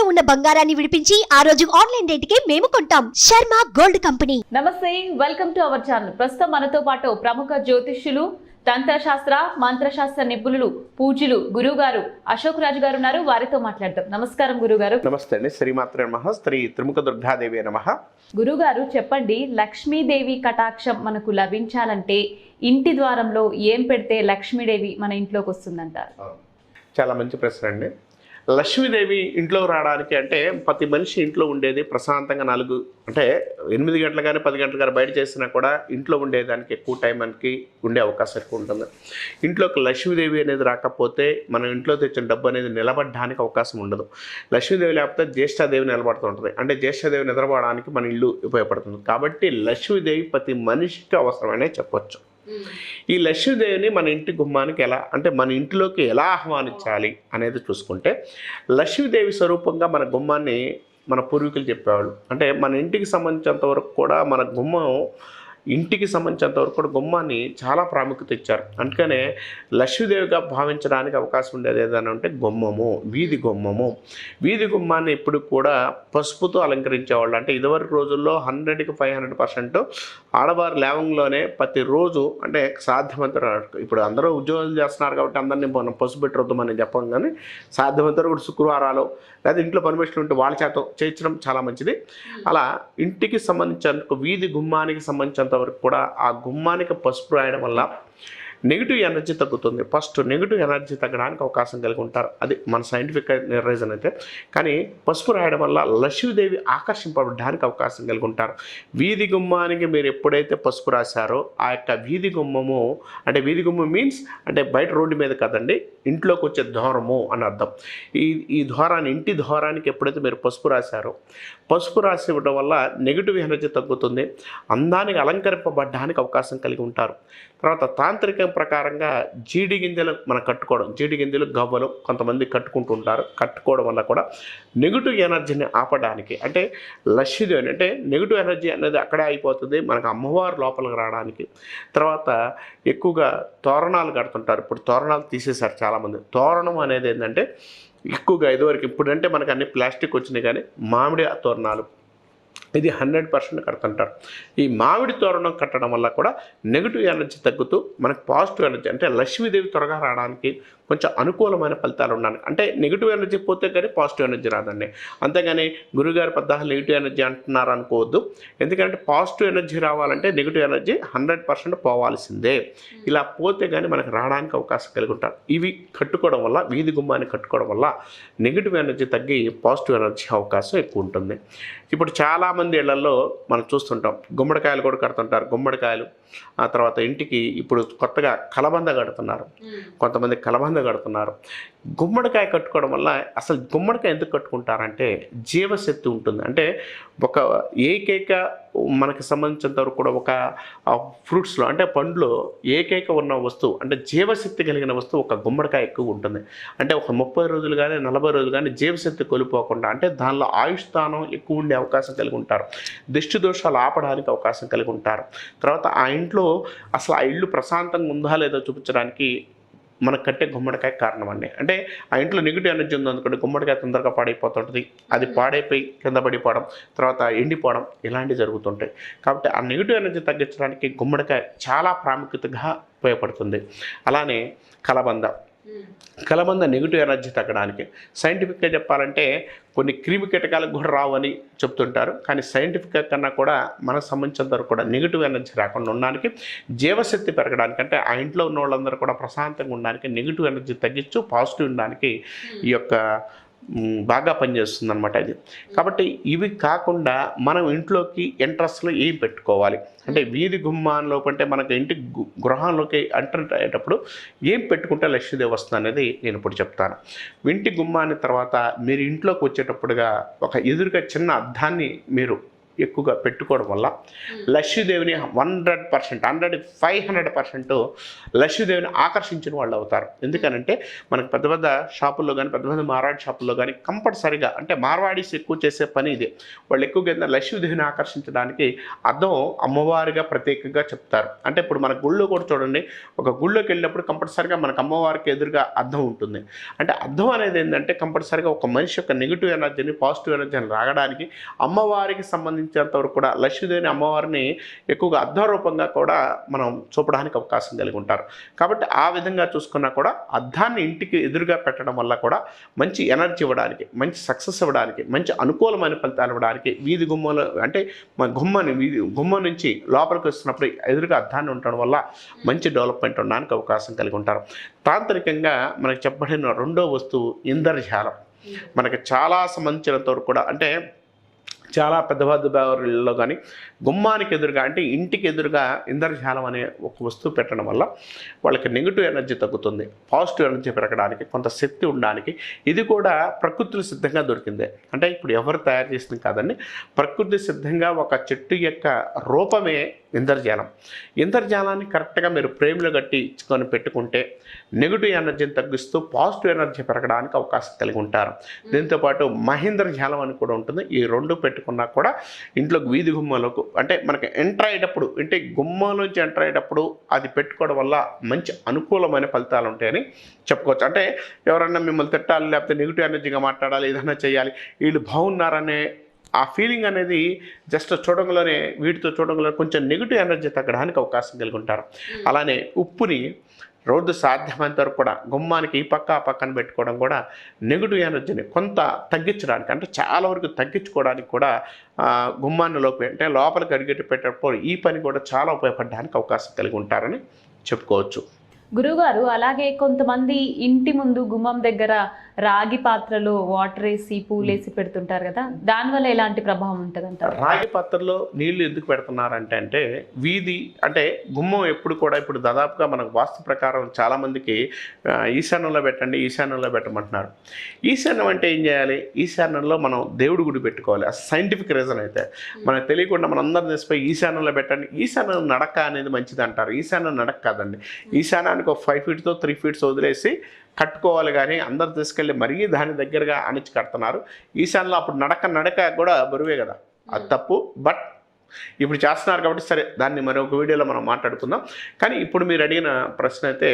తాకట్టులో ఉన్న బంగారాన్ని విడిపించి ఆ రోజు ఆన్లైన్ రేటుకే మేము కొంటాం. Sharma gold company. Namaste welcome to our channel. ప్రస్తుతం మనతో పాటు ప్రముఖ జ్యోతిష్యులు తంత్రశాస్త్ర మంత్రశాస్త్ర నిపుణులు పూజ్యులు గురువు గారు అశోక్ రాజు గారు ఉన్నారు. వారితో మాట్లాడతాం నమస్కారం గురుగారు నమస్తే అండి. శ్రీమాత్రే నమ. శ్రీ త్రిముఖ దుర్గాదేవి నమ. గురుగారు చెప్పండి లక్ష్మీదేవి కటాక్షం మనకు లభించాలంటే ఇంటి ద్వారంలో ఏం పెడితే లక్ష్మీదేవి మన ఇంట్లోకి వస్తుందంటారు? చాలా మంచి ప్రశ్న అండి. లక్ష్మీదేవి ఇంట్లో రావడానికి అంటే ప్రతి మనిషి ఇంట్లో ఉండేది ప్రశాంతంగా నాలుగు అంటే ఎనిమిది గంటలు కానీ పది గంటలు కానీ బయట చేసినా కూడా ఇంట్లో ఉండేదానికి ఎక్కువ టైం మనకి ఉండే అవకాశం ఎక్కువ ఉంటుంది. ఇంట్లోకి లక్ష్మీదేవి అనేది రాకపోతే మనం ఇంట్లో తెచ్చిన డబ్బు అనేది నిలబడడానికి అవకాశం ఉండదు. లక్ష్మీదేవి లేకపోతే జ్యేష్ఠాదేవి నిలబడుతుంటుంది అంటే జ్యేష్ఠాదేవి నిద్రపోవడానికి మన ఇల్లు ఉపయోగపడుతుంది. కాబట్టి లక్ష్మీదేవి ప్రతి మనిషికి అవసరమనే చెప్పొచ్చు. ఈ లక్ష్మీదేవిని మన ఇంటి గుమ్మానికి ఎలా అంటే మన ఇంటిలోకి ఎలా ఆహ్వానించాలి అనేది చూసుకుంటే లక్ష్మీదేవి స్వరూపంగా మన గుమ్మాన్ని మన పూర్వీకులు చెప్పేవాళ్ళు. అంటే మన ఇంటికి సంబంధించినంత వరకు కూడా మన గుమ్మం ఇంటికి సంబంధించినంత వరకు కూడా గుమ్మాన్ని చాలా ప్రాముఖ్యత ఇచ్చారు. అందుకనే లక్ష్మీదేవిగా భావించడానికి అవకాశం ఉండేది ఏదైనా అంటే గుమ్మము వీధి గుమ్మము. వీధి గుమ్మాన్ని ఇప్పుడు కూడా పసుపుతో అలంకరించేవాళ్ళు. అంటే ఇదివరకు రోజుల్లో హండ్రెడ్కి ఫైవ్ హండ్రెడ్ పర్సెంట్ ఆడవారి లేవంలోనే ప్రతిరోజు అంటే సాధ్యమంత ఇప్పుడు అందరూ ఉద్యోగాలు చేస్తున్నారు కాబట్టి అందరినీ మనం పసుపు పెట్టొద్దామని చెప్పం కానీ సాధ్యమంత కూడా శుక్రవారాలు లేదా ఇంట్లో పర్మిషన్ ఉంటే వాళ్ళ చేత చేయించడం చాలా మంచిది. అలా ఇంటికి సంబంధించిన వీధి గుమ్మానికి సంబంధించిన తగ్గినంత వరకు కూడా ఆ గుమ్మానికి పసుపు రాయడం వల్ల నెగిటివ్ ఎనర్జీ తగ్గుతుంది. ఫస్ట్ నెగిటివ్ ఎనర్జీ తగ్గడానికి అవకాశం కలిగి ఉంటారు. అది మన సైంటిఫిక్ రీజన్ అయితే. కానీ పసుపు రాయడం వల్ల లక్ష్మీదేవి ఆకర్షింపబడడానికి అవకాశం కలిగి ఉంటారు. వీధి గుమ్మానికి మీరు ఎప్పుడైతే పసుపు రాశారో ఆ యొక్క వీధి గుమ్మము అంటే వీధి గుమ్మం మీన్స్ అంటే బయట రోడ్డు మీద కదండి ఇంట్లోకి వచ్చే ద్వారము అని అర్థం. ఈ ఈ ద్వారాన్ని ఇంటి ద్వారానికి ఎప్పుడైతే మీరు పసుపు రాశారో పసుపు రాసి ఇవ్వడం వల్ల నెగిటివ్ ఎనర్జీ తగ్గుతుంది. అందానికి అలంకరింపబడడానికి అవకాశం కలిగి ఉంటారు. తర్వాత తాంత్రికం ప్రకారంగా జీడి గింజలు మనం కట్టుకోవడం జీడి గింజలు గవ్వలు కొంతమంది కట్టుకుంటూ ఉంటారు కట్టుకోవడం వల్ల కూడా నెగిటివ్ ఎనర్జీని ఆపడానికి అంటే లక్ష్యదేవి అంటే నెగిటివ్ ఎనర్జీ అనేది అక్కడే అయిపోతుంది. మనకు అమ్మవారు లోపలికి రావడానికి. తర్వాత ఎక్కువగా తోరణాలు కడుతుంటారు. ఇప్పుడు తోరణాలు తీసేశారు చాలామంది. తోరణం అనేది ఏంటంటే ఎక్కువగా ఇదివరకు ఇప్పుడంటే మనకు అన్ని ప్లాస్టిక్ వచ్చినాయి కానీ మామిడి తోరణాలు ఇది హండ్రెడ్ పర్సెంట్ కడుతుంటారు. ఈ మామిడి తోరణం కట్టడం వల్ల కూడా నెగిటివ్ ఎనర్జీ తగ్గుతూ మనకు పాజిటివ్ ఎనర్జీ అంటే లక్ష్మీదేవి త్వరగా రావడానికి కొంచెం అనుకూలమైన ఫలితాలు ఉండడానికి. అంటే నెగిటివ్ ఎనర్జీ పోతే కానీ పాజిటివ్ ఎనర్జీ రాదండి. అంతేగాని గురుగారు పద్దాలు నెగిటివ్ ఎనర్జీ అంటున్నారు అనుకోవద్దు. ఎందుకంటే పాజిటివ్ ఎనర్జీ రావాలంటే నెగిటివ్ ఎనర్జీ హండ్రెడ్ పర్సెంట్ పోవాల్సిందే. ఇలా పోతే కానీ మనకు రావడానికి అవకాశం కలిగి ఉంటారు ఇవి కట్టుకోవడం వల్ల వీధి గుమ్మాన్ని కట్టుకోవడం వల్ల నెగిటివ్ ఎనర్జీ తగ్గి పాజిటివ్ ఎనర్జీ అవకాశం ఎక్కువ ఉంటుంది. ఇప్పుడు చాలామంది ఇళ్ళలో మనం చూస్తుంటాం. గుమ్మడికాయలు కూడా కడుతుంటారు. గుమ్మడికాయలు ఆ తర్వాత ఇంటికి ఇప్పుడు కొత్తగా కలబంద కడుతున్నారు. కొంతమంది కలబంద కడుతున్నారు. గుమ్మడికాయ కట్టుకోవడం వల్ల అసలు గుమ్మడికాయ ఎందుకు కట్టుకుంటారంటే జీవశక్తి ఉంటుంది. అంటే ఒక ఏకైక మనకు సంబంధించినంత వరకు కూడా ఒక ఫ్రూట్స్లో అంటే పండ్లో ఏకైక ఉన్న వస్తువు అంటే జీవశక్తి కలిగిన వస్తువు ఒక గుమ్మడికాయ ఎక్కువ ఉంటుంది. అంటే ఒక ముప్పై రోజులు కానీ నలభై రోజులు కానీ జీవశక్తి కోల్పోకుండా అంటే దానిలో ఆయుష్ స్థానం ఎక్కువ ఉండే అవకాశం కలిగి ఉంటారు. దిష్టి దోషాలు ఆపడానికి అవకాశం కలిగి ఉంటారు. తర్వాత ఆ ఇంట్లో అసలు ఆ ఇల్లు ప్రశాంతంగా ఉందా లేదో చూపించడానికి మనకు కట్టే గుమ్మడికాయ కారణం అండి అంటే ఆ ఇంట్లో నెగిటివ్ ఎనర్జీ ఉంది అనుకోండి గుమ్మడికాయ తొందరగా పాడైపోతుంటుంది. అది పాడైపోయి కింద పడిపోవడం తర్వాత ఎండిపోవడం ఇలాంటివి జరుగుతుంటాయి. కాబట్టి ఆ నెగిటివ్ ఎనర్జీ తగ్గించడానికి గుమ్మడికాయ చాలా ప్రాముఖ్యతగా ఉపయోగపడుతుంది. అలానే కలబంద. కలబంద నెగిటివ్ ఎనర్జీ తగ్గడానికి. సైంటిఫిక్గా చెప్పాలంటే కొన్ని క్రిమి కీటకాలకు కూడా రావని చెప్తుంటారు. కానీ సైంటిఫిక్గా కన్నా కూడా మనకు సంబంధించినంత వరకు కూడా నెగిటివ్ ఎనర్జీ రాకుండా ఉండడానికి జీవశక్తి పెరగడానికి అంటే ఆ ఇంట్లో ఉన్న వాళ్ళందరూ కూడా ప్రశాంతంగా ఉండడానికి నెగిటివ్ ఎనర్జీ తగ్గించు పాజిటివ్ ఉండడానికి ఈ యొక్క బాగా పనిచేస్తుంది అనమాట ఇది కాబట్టి ఇవి కాకుండా మనం ఇంట్లోకి ఎంట్రస్లో ఏం పెట్టుకోవాలి? అంటే వీధి గుమ్మాన్లో అంటే మనకి ఇంటి గృహంలోకి ఎంటర్ అయ్యేటప్పుడు ఏం పెట్టుకుంటే లక్ష్మీదేవి వస్తుంది అనేది నేను ఇప్పుడు చెప్తాను. ఇంటి గుమ్మాన్ని తర్వాత మీరు ఇంట్లోకి వచ్చేటప్పుడుగా ఒక ఎదురుగా చిన్న అద్దాన్ని మీరు ఎక్కువగా పెట్టుకోవడం వల్ల లక్ష్మీదేవిని hundred percent hundred five hundred percent లక్ష్మీదేవిని ఆకర్షించిన వాళ్ళు అవుతారు. ఎందుకనంటే మనకు పెద్ద పెద్ద షాపుల్లో కానీ పెద్ద పెద్ద మార్వాడి షాపుల్లో కానీ కంపల్సరిగా అంటే మార్వాడీస్ ఎక్కువ చేసే పని ఇది. వాళ్ళు ఎక్కువగా లక్ష్మీదేవిని ఆకర్షించడానికి అర్థం అమ్మవారిగా ప్రత్యేకంగా చెప్తారు. అంటే ఇప్పుడు మన గుళ్ళో కూడా చూడండి ఒక గుళ్ళోకి వెళ్ళినప్పుడు కంపల్సరిగా మనకు అమ్మవారికి ఎదురుగా అర్థం ఉంటుంది. అంటే అర్థం అనేది ఏంటంటే కంపల్సరిగా ఒక మనిషి యొక్క నెగిటివ్ ఎనర్జీని పాజిటివ్ ఎనర్జీని రాగడానికి అమ్మవారికి సంబంధించినంత వరకు కూడా లక్ష్మీదేవిని అమ్మవారిని ఎక్కువగా అర్థం రూపంగా కూడా మనం చూపడానికి అవకాశం కలిగి ఉంటారు. కాబట్టి ఆ విధంగా చూసుకున్నా కూడా అద్దాన్ని ఇంటికి ఎదురుగా పెట్టడం వల్ల కూడా మంచి ఎనర్జీ ఇవ్వడానికి మంచి సక్సెస్ ఇవ్వడానికి మంచి అనుకూలమైన ఫలితాలు ఇవ్వడానికి వీధి గుమ్మలో అంటే మన గుమ్మని వీధి గుమ్మం నుంచి లోపలికి వస్తున్నప్పుడు ఎదురుగా అద్దాన్ని ఉండడం వల్ల మంచి డెవలప్మెంట్ ఉండడానికి అవకాశం కలిగి ఉంటారు. తాంత్రికంగా మనకు చెప్పబడిన రెండో వస్తువు ఇంద్రజాలం. మనకి చాలా సంబంధించినంత వరకు కూడా అంటే చాలా పెద్ద పెద్ద కానీ గుమ్మానికి ఎదురుగా అంటే ఇంటికి ఎదురుగా ఇంద్రజాలం అనే ఒక వస్తువు పెట్టడం వల్ల వాళ్ళకి నెగిటివ్ ఎనర్జీ తగ్గుతుంది. పాజిటివ్ ఎనర్జీ పెరగడానికి కొంత శక్తి ఉండడానికి ఇది కూడా ప్రకృతిని సిద్ధంగా దొరికిందే. అంటే ఇప్పుడు ఎవరు తయారు చేసింది కాదండి ప్రకృతి సిద్ధంగా ఒక చెట్టు యొక్క రూపమే ఇంద్రజాలం. ఇంద్రజాలాన్ని కరెక్ట్గా మీరు ప్రేమలో కట్టి ఇచ్చుకొని పెట్టుకుంటే నెగిటివ్ ఎనర్జీని తగ్గిస్తూ పాజిటివ్ ఎనర్జీ పెరగడానికి అవకాశం కలిగి ఉంటారు. దీంతోపాటు మహేంద్ర జాలం అని కూడా ఉంటుంది. ఈ రెండు పెట్టుకున్నా కూడా ఇంట్లోకి వీధి గుమ్మలకు అంటే మనకి ఎంటర్ అయ్యేటప్పుడు అంటే గుమ్మలోంచి ఎంటర్ అయ్యేటప్పుడు అది పెట్టుకోవడం వల్ల మంచి అనుకూలమైన ఫలితాలు ఉంటాయని చెప్పుకోవచ్చు. అంటే ఎవరన్నా మిమ్మల్ని తిట్టాలి లేకపోతే నెగిటివ్ ఎనర్జీగా మాట్లాడాలి ఏదైనా చేయాలి వీళ్ళు బాగున్నారనే ఆ ఫీలింగ్ అనేది జస్ట్ చూడంలోనే వీటితో చూడంలో కొంచెం నెగిటివ్ ఎనర్జీ తగ్గడానికి అవకాశం కలిగి ఉంటారు అలానే ఉప్పుని రోజు సాధ్యమైనంత వరకు కూడా గుమ్మానికి ఈ పక్క ఆ పక్కన పెట్టుకోవడం కూడా నెగిటివ్ ఎనర్జీని కొంత తగ్గించడానికి అంటే చాలా వరకు తగ్గించుకోవడానికి కూడా గుమ్మాన్ని లోపల అంటే లోపలికి అడిగేటి పెట్టేటప్పుడు ఈ పని కూడా చాలా ఉపయోగపడడానికి అవకాశం కలిగి ఉంటారని చెప్పుకోవచ్చు. గురువుగారు అలాగే కొంతమంది ఇంటి ముందు గుమ్మం దగ్గర రాగి పాత్రలో వాటర్ వేసి పూలేసి పెడుతుంటారు కదా దానివల్ల ఎలాంటి ప్రభావం ఉంటుంది అంటారు రాగి పాత్రలో నీళ్ళు ఎందుకు పెడుతున్నారంటే అంటే వీధి అంటే గుమ్మం ఎప్పుడు కూడా ఇప్పుడు దాదాపుగా మనకు వాస్తు ప్రకారం చాలామందికి ఈశాన్యంలో పెట్టండి ఈశాన్యంలో పెట్టమంటున్నారు. ఈశాన్యం అంటే ఏం చేయాలి? ఈశాన్యంలో మనం దేవుడి గుడి పెట్టుకోవాలి. ఆ సైంటిఫిక్ రీజన్ అయితే. మనకు తెలియకుండా మనం అందరం తెలిసిపోయి ఈశాన్యంలో పెట్టండి. ఈశాన్యం నడక అనేది మంచిది అంటారు. ఈశాన్యం నడక కాదండి. ఈశాన్యానికి ఒక ఫైవ్ ఫీట్తో త్రీ ఫీట్స్ వదిలేసి కట్టుకోవాలి కానీ అందరు తీసుకెళ్ళి మరీ దాని దగ్గరగా అణిచి కడుతున్నారు. ఈశాన్యంలో అప్పుడు నడక నడక కూడా బరువే కదా. అది తప్పు. బట్ ఇప్పుడు చేస్తున్నారు కాబట్టి సరే దాన్ని మరొక వీడియోలో మనం మాట్లాడుకుందాం. కానీ ఇప్పుడు మీరు అడిగిన ప్రశ్న అయితే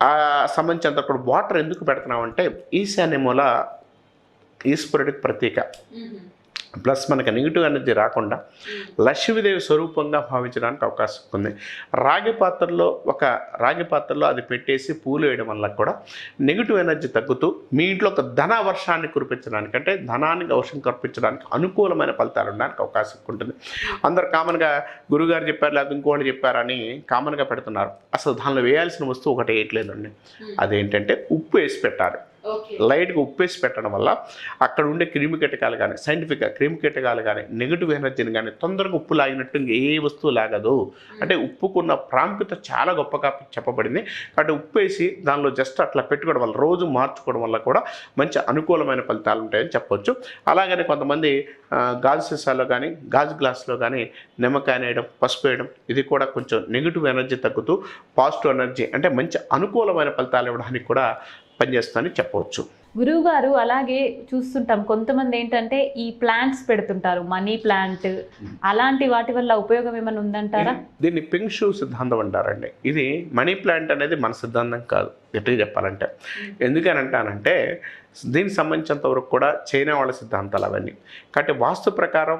ఆ సంబంధించినంత కూడా వాటర్ ఎందుకు పెడుతున్నామంటే ఈశాన్య మూల ఈశ్వరుడికి ప్రతీక. ప్లస్ మనకి నెగిటివ్ ఎనర్జీ రాకుండా లక్ష్మీదేవి స్వరూపంగా భావించడానికి అవకాశం ఉంది. రాగి పాత్రలో ఒక రాగి పాత్రలో అది పెట్టేసి పూలు వేయడం వల్ల కూడా నెగిటివ్ ఎనర్జీ తగ్గుతూ మీ ఇంట్లో ఒక ధన వర్షాన్ని కురిపించడానికి అంటే ధనానికి వర్షం కురిపించడానికి అనుకూలమైన ఫలితాలు ఉండడానికి అవకాశం ఉంటుంది. అందరు కామన్గా గురుగారు చెప్పారు లేదా ఇంకోటి చెప్పారని కామన్గా పెడుతున్నారు. అసలు దానిలో వేయాల్సిన వస్తువు ఒకటి వేయట్లేదండి అదేంటంటే ఉప్పు వేసి పెట్టాలి. లైట్గా ఉప్పేసి పెట్టడం వల్ల అక్కడ ఉండే క్రిమి కీటకాలు కానీ సైంటిఫిక్గా క్రిమి కీటకాలు కానీ నెగిటివ్ ఎనర్జీని కానీ తొందరగా ఉప్పు లాగినట్టు ఏ వస్తువు లాగదు. అంటే ఉప్పుకున్న ప్రాముఖ్యత చాలా గొప్పగా చెప్పబడింది. కాబట్టి ఉప్పు వేసి దానిలో జస్ట్ అట్లా పెట్టుకోవడం వల్ల రోజు మార్చుకోవడం వల్ల కూడా మంచి అనుకూలమైన ఫలితాలు ఉంటాయని చెప్పొచ్చు. అలాగనే కొంతమంది గాజు సీసాలో కానీ గాజు గ్లాసులో కానీ నిమ్మకాయ వేయడం పసుపు వేయడం ఇది కూడా కొంచెం నెగిటివ్ ఎనర్జీ తగ్గుతూ పాజిటివ్ ఎనర్జీ అంటే మంచి అనుకూలమైన ఫలితాలు ఇవ్వడానికి కూడా పనిచేస్తుందని చెప్పవచ్చు. గురువు గారు అలాగే చూస్తుంటాం. కొంతమంది ఏంటంటే ఈ ప్లాంట్స్ పెడుతుంటారు. మనీ ప్లాంట్ అలాంటి వాటి వల్ల ఉపయోగం ఏమైనా ఉందంటారా? దీన్ని పింక్ షూ సిద్ధాంతం అంటారండి. ఇది మనీ ప్లాంట్ అనేది మన సిద్ధాంతం కాదు. గట్టిగా చెప్పాలంటే. ఎందుకని అంటానంటే దీనికి సంబంధించినంత వరకు కూడా చైనా వాళ్ళ సిద్ధాంతాలు అవన్నీ. కాబట్టి వాస్తు ప్రకారం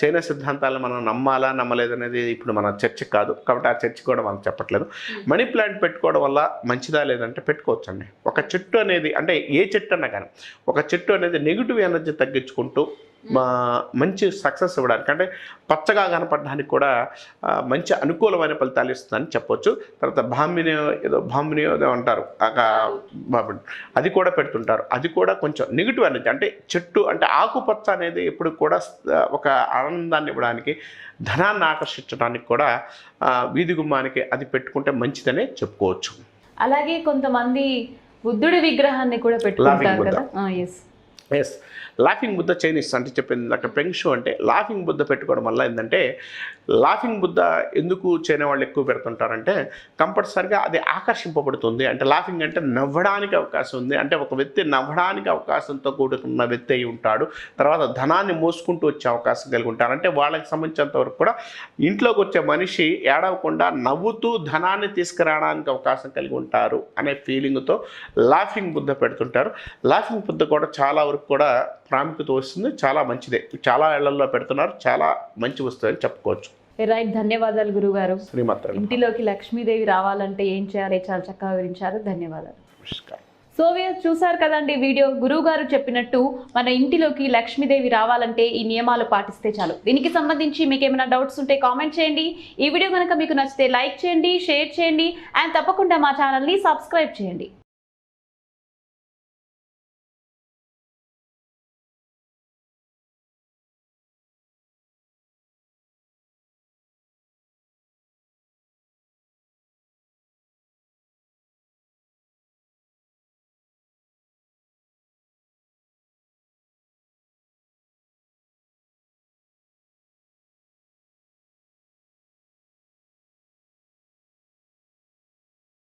చైనా సిద్ధాంతాలను మనం నమ్మాలా నమ్మలేదనేది ఇప్పుడు మన చర్చ కాదు. కాబట్టి ఆ చర్చ కూడా మనం చెప్పట్లేదు. మనీ ప్లాంట్ పెట్టుకోవడం వల్ల మంచిదా లేదంటే పెట్టుకోవచ్చండి. ఒక చెట్టు అనేది అంటే ఏ చెట్టు అన్నా కానీ ఒక చెట్టు అనేది నెగిటివ్ ఎనర్జీ తగ్గించుకుంటూ మా మంచి సక్సెస్ ఇవ్వడానికి. అంటే పచ్చగా కనపడడానికి కూడా మంచి అనుకూలమైన ఫలితాలు ఇస్తుందని చెప్పొచ్చు. తర్వాత భామిని ఏదో భామిని ఏదో అంటారు. అది కూడా పెడుతుంటారు. అది కూడా కొంచెం నెగిటివ్ ఎనర్జీ అంటే చెట్టు అంటే ఆకుపచ్చ అనేది ఎప్పుడు కూడా ఒక ఆనందాన్ని ఇవ్వడానికి ధనాన్ని ఆకర్షించడానికి కూడా వీధి గుమ్మానికి అది పెట్టుకుంటే మంచిదనే చెప్పుకోవచ్చు. అలాగే కొంతమంది బుద్ధుడి విగ్రహాన్ని కూడా పెట్టుకుంటారు కదా? Yes yes laughing Buddha Chinese అంటే చెప్పింది. నాకు పెంగ్షు అంటే లాఫింగ్ బుద్ధ పెట్టుకోవడం వల్ల ఏంటంటే లాఫింగ్ బుద్ధ ఎందుకు చైనా వాళ్ళు ఎక్కువ పెడుతుంటారంటే కంపల్సరిగా అది ఆకర్షింపబడుతుంది. అంటే లాఫింగ్ అంటే నవ్వడానికి అవకాశం ఉంది. అంటే ఒక వ్యక్తి నవ్వడానికి అవకాశంతో కూడుకున్న వ్యక్తి అయి ఉంటాడు. తర్వాత ధనాన్ని మోసుకుంటూ వచ్చే అవకాశం కలిగి ఉంటారు. అంటే వాళ్ళకి సంబంధించినంత వరకు కూడా ఇంట్లోకి వచ్చే మనిషి ఏడవకుండా నవ్వుతూ ధనాన్ని తీసుకురావడానికి అవకాశం కలిగి ఉంటారు అనే ఫీలింగ్తో లాఫింగ్ బుద్ధ పెడుతుంటారు. లాఫింగ్ బుద్ధ కూడా చాలా వరకు కూడా ప్రాముఖ్యత వస్తుంది. చాలా మంచిదే. చాలా ఇళ్ళలో పెడుతున్నారు. చాలా మంచి వస్తుంది అని చెప్పుకోవచ్చు రైట్. ధన్యవాదాలు గురుగారు. శ్రీమాత్ర ఇంటిలోకి లక్ష్మీదేవి రావాలంటే ఏం చేయాలి? చాలా చక్కగా వివరించారు. ధన్యవాదాలు. నమస్కారం. సో చూసారు కదండి వీడియో? గురువు గారు చెప్పినట్టు మన ఇంటిలోకి లక్ష్మీదేవి రావాలంటే ఈ నియమాలు పాటిస్తే చాలు. దీనికి సంబంధించి మీకు ఏమైనా డౌట్స్ ఉంటే కామెంట్ చేయండి. ఈ వీడియో కనుక మీకు నచ్చితే లైక్ చేయండి షేర్ చేయండి అండ్ తప్పకుండా మా ఛానల్ని సబ్స్క్రైబ్ చేయండి.